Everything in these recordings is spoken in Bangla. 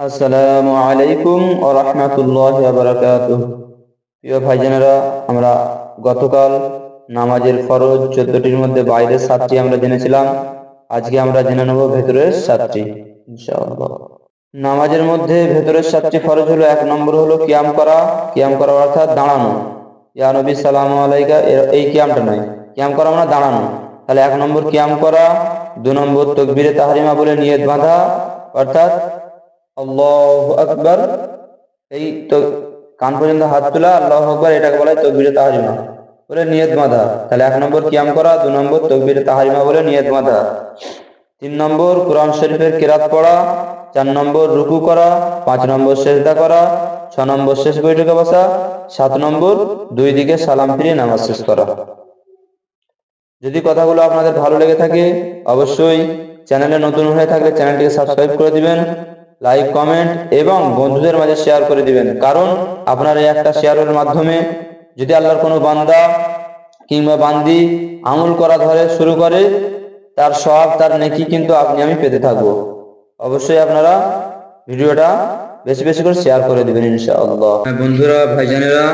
আসসালামু আলাইকুম ও রহমতুল্লাহ বারাকাতুহ। প্রিয় ভাইজানেরা, আমরা গতকাল নামাজের ফরজ চোদ্দটির মধ্যে বাইরের সাতটি আমরা জেনেছিলাম। আজকে আমরা জেনে নেব ভেতরের সাতটি, ইনশাআল্লাহ। নামাজের মধ্যে ভেতরের সাতটি ফরজ হলো, এক নম্বর হলো কিয়াম করা। কিয়াম করা অর্থাৎ দাঁড়ানো। ইয়া নবী, সালাম আলাইকা এই কিয়ামটা নয়। কিয়াম করা মানে দাঁড়ানো। তাহলে এক নম্বর কিয়াম করা, দু নম্বর তকবিরে তাহারিমা বলে নিয়ত বাঁধা, অর্থাৎ আল্লাহ আকবার। এই তো কান পর্যন্ত হাত তোলা, আল্লাহ আকবার, এটাকে বলা হয় তকবিরে তাহারিমা। বলে নিয়ত বাঁধা। তাহলে এক নম্বর কিয়াম করা, দু নম্বর তকবিরে তাহারিমা বলে নিয়ত বাঁধা। তিন নম্বর কোরআন শরীফের কেরাত পড়া, চার নম্বর রুকু করা, পাঁচ নম্বর সেজদা করা, ছ নম্বর শেষ বৈঠকে বসা, সাত নম্বর দুই দিকে সালাম ফিরিয়ে নামাজ শেষ করা। যদি কথাগুলো আপনাদের ভালো লেগে থাকে, অবশ্যই চ্যানেলে নতুন হয়ে থাকলে চ্যানেলটিকে সাবস্ক্রাইব করে দিবেন। লাইক কমেন্ট এবং বন্ধুদের মাঝে শেয়ার করে দিবেন। কারণ আপনার এই একটা শেয়ারের মাধ্যমে যদি আল্লাহর কোনো বান্দা কিংবা বান্দি আমল করা ধরে শুরু করে তার সব তার নেকি কিন্তু আপনি আমি পেতে থাকব। অবশ্যই আপনারা ভিডিওটা বেশি বেশি করে শেয়ার করে দিবেন ইনশাআল্লাহ। হ্যাঁ, বন্ধুরা ভাইজানেরা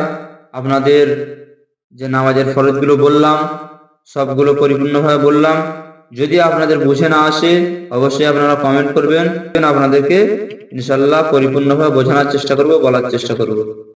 আপনাদের যে নামাজের ফরজগুলো বললাম সবগুলো পরিপূর্ণভাবে বললাম। যদি আপনাদের বুঝে না আসে, অবশ্যই আপনারা কমেন্ট করবেন। আপনাদেরকে ইনশাল্লাহ পরিপূর্ণভাবে বোঝানোর চেষ্টা করব, বলার চেষ্টা করব।